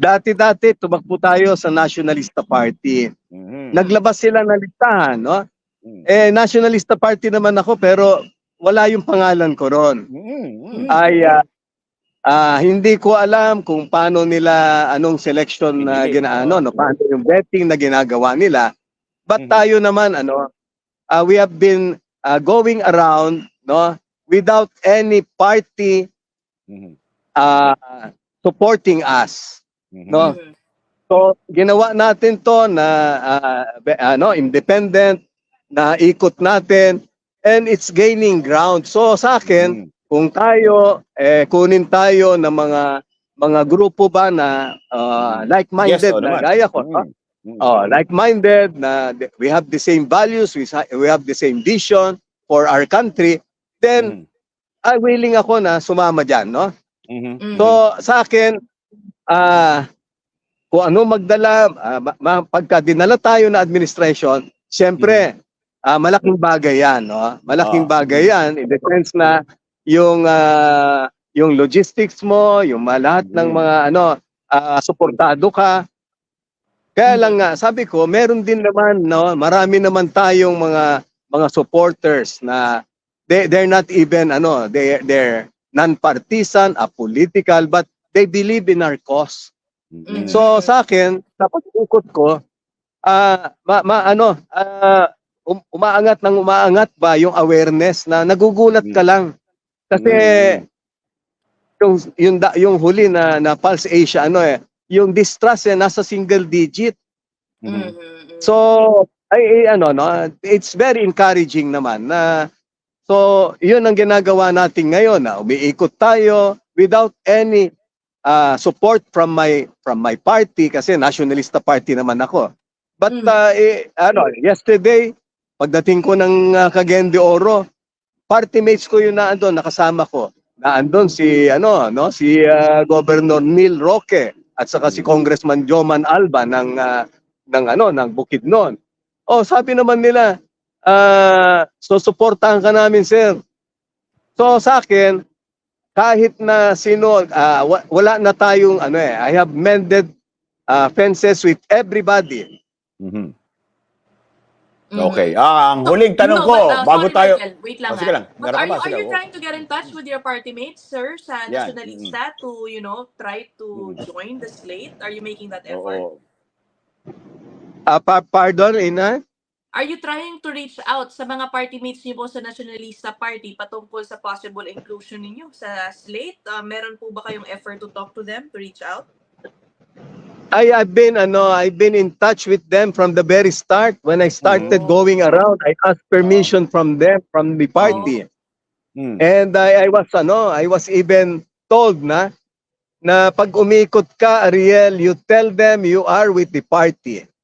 dati-dati tumakbo tayo sa Nationalista Party. Mhm. Naglabas sila ng listahan, no? Mm. Eh, Nationalista Party naman ako pero wala yung pangalan ko ron. Mhm. Ay, ah, ah, hindi ko alam kung paano nila, anong selection na Pinili. ginaano, no? paano yung betting na ginagawa nila. But Mhm. tayo naman, ano, ah, we have been ah, going around, no, without any party Mhm. ah, supporting us. Mhm. No? Mhm. So, ginawa natin to na be- ano, independent, na ikot natin, and it's gaining ground. So, sa akin, Mhm. kung tayo, eh, kunin tayo ng mga mga grupo ba na ah, like-minded Yes, oo na naman. gaya ko. no? Mhm. Mhm. Oh, like-minded na we have the same values, we, we have the same vision for our country, then Mhm. ah, willing ako na sumama diyan, no? Mhm. Mhm. So sa akin ah kung ano magdala ma- ma- pagka dinala tayo na administration, siyempre ah, malaking bagay 'yan, no? Malaking bagay 'yan in the sense na yung ah, yung logistics mo, yung lahat ng Mhm. mga ano ah, suportado ka. Kaya lang nga sabi ko, meron din naman no, marami naman tayong mga mga supporters na they they're not even ano, they they're non-partisan, apolitical, but they believe in our cause. Mhm. So sa akin, sa pag-ukot ko, ah ma, ma- ano, ah, um- umaangat ng umaangat ba yung awareness na nagugulat ka lang. Kasi Mhm. yung yung da- yung huli na na Pulse Asia ano eh, yung distrust eh nasa single digit. Mhm. Mhm. So ay, ay ano no, it's very encouraging naman na so yun ang ginagawa natin ngayon na umiikot tayo without any uh, support from my from my party kasi nationalista party naman ako. But Mm. uh, eh, ano, yesterday pagdating ko ng uh, Cagayan de Oro, party mates ko yun na andon nakasama ko. Na andon si ano no si uh, Governor Neil Roque at saka si. Congressman Joman Alba ng uh, ng ano ng Bukidnon. Oh, sabi naman nila, ah, so suportahan ka namin, sir. So sa akin, kahit na sino wa- wala na tayong ano eh, I have mended ah, fences with everybody. Mhm. Mhm. Okay. Ah, ang huling tanong No, ko, but, uh, bago sorry, tayo... Michael, wait lang Oh, sige ah. lang. But are ba? you, Sige, are you oh. trying to get in touch with your party mates, sir, sa Yan, Nationalista to, you know, try to Mm. join the slate? Are you making that effort? Oo. Ah, pa- pardon, Ina? Are you trying to reach out sa mga party mates niyo po sa Nationalista Party patungkol sa possible inclusion ninyo sa slate? Uh, meron po ba kayong effort to talk to them, to reach out? I have been ano, I've been in touch with them from the very start. When I started Oh. going around, I asked permission from them, from the party. Mhm. And I, I was ano, I was even told na na pag umikot ka, Ariel, you tell them you are with the party.